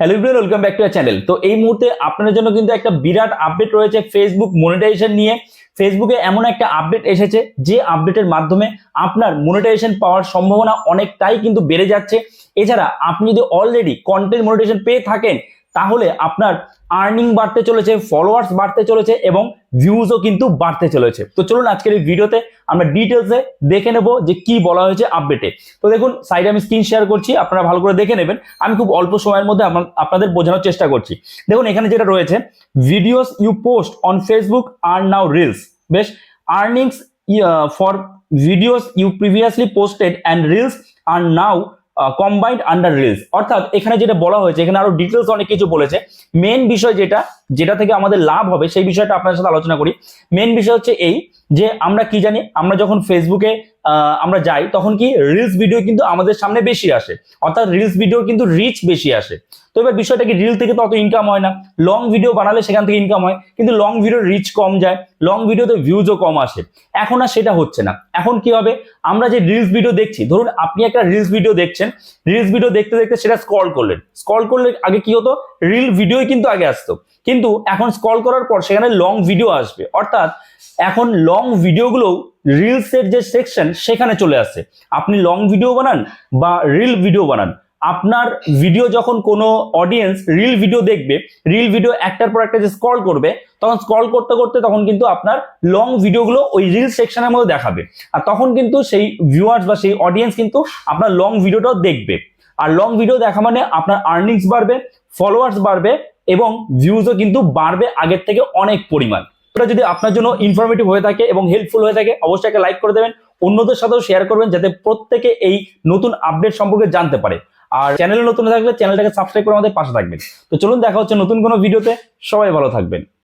Hello everyone welcome back to channel তো এই মুহূর্তে আপনাদের জন্য কিন্তু একটা বিরাট আপডেট রয়েছে ফেসবুক মনিটাইজেশন নিয়ে। ফেসবুকে এমন একটা আপডেট এসেছে, যে আপডেটের মাধ্যমে আপনার মনিটাইজেশন পাওয়ার সম্ভাবনা অনেকটাই কিন্তু বেড়ে যাচ্ছে। এছাড়া আপনি যদি অলরেডি কন্টেন্ট মনিটাইজেশন পেয়ে থাকেন, তাহলে আপনার আর্নিং বাড়তে চলেছে ফলোয়ার্স বাড়তে চলেছে এবং ভিউজও কিন্তু বাড়তে চলেছে। তো চলুন আজকের এই ভিডিওতে আমরা ডিটেলসে দেখে নেব যে কি বলা হয়েছে আপডেটে তো দেখুন সাইডে আমি স্ক্রিন শেয়ার করছি, আপনারা ভালো করে দেখে নেবেন। আমি খুব অল্প সময়ের মধ্যে আপনাদের বোঝানোর চেষ্টা করছি। দেখুন, এখানে যেটা রয়েছে videos you post on Facebook are now reels বেশ earnings for videos you previously posted and reels are now combined under reels অর্থাৎ এখানে যেটা বলা হয়েছে, এখানে আরও ডিটেলস অনেক কিছু বলেছে। মেন বিষয় যেটা যেটা থেকে আমাদের লাভ হবে, সেই বিষয়টা আপনার সাথে আলোচনা করি। মেন বিষয় হচ্ছে এই যে, আমরা কি জানি, আমরা যখন ফেসবুকে আমরা যাই, তখন কি রিলস ভিডিও কিন্তু আমাদের সামনে বেশি আসে। অর্থাৎ রিলস ভিডিও কিন্তু রিচ বেশি আসে। তো এবার বিষয়টা কি রিল থেকে তো অত ইনকাম হয় না। লং ভিডিও বানালে সেখান থেকে ইনকাম হয়, কিন্তু লং ভিডিও রিচ কম যায় লং ভিডিওতে ভিউজও কম আসে। এখন আর সেটা হচ্ছে না। এখন কি হবে, আমরা যে রিলস ভিডিও দেখছি, ধরুন আপনি একটা রিলস ভিডিও দেখছেন রিলস ভিডিও দেখতে দেখতে সেটা স্ক্রল করলেন। স্ক্রল করলে আগে কি হতো রিল ভিডিওই কিন্তু আগে আসতো। কিন্তু এখন স্ক্রল করার পর সেখানে লং ভিডিও আসবে। অর্থাৎ এখন লং ভিডিওগুলো রিলসের যে সেকশন সেখানে চলে আসে আপনি লং ভিডিও বানান বা রিল ভিডিও বানান। আপনার ভিডিও যখন কোনো অডিয়েন্স রিল ভিডিও দেখবে রিল ভিডিও একটার পর একটা যে স্ক্রল করবে, তখন স্ক্রল করতে করতে তখন কিন্তু আপনার লং ভিডিওগুলো ওই রিল সেকশনের মধ্যে দেখাবে। আর তখন কিন্তু সেই ভিউয়ার্স বা সেই অডিয়েন্স কিন্তু আপনার লং ভিডিওটাও দেখবে। আর লং ভিডিও দেখা মানে আপনার আর্নিংস বাড়বে ফলোয়ার্স বাড়বে এবং ভিউজও কিন্তু বাড়বে আগের থেকে অনেক পরিমাণ। এটা যদি আপনার জন্য ইনফরমেটিভ হয়ে থাকে এবং হেল্পফুল হয়ে থাকে, অবশ্যই একটা লাইক করে দেবেন। অন্যদের সাথেও শেয়ার করবেন যাতে প্রত্যেকে এই নতুন আপডেট সম্পর্কে জানতে পারে। আর চ্যানেলে নতুন থাকলে চ্যানেলটাকে সাবস্ক্রাইব করে আমাদের পাশে থাকবেন। তো চলুন দেখা হচ্ছে নতুন কোনো ভিডিওতে সবাই ভালো থাকবেন।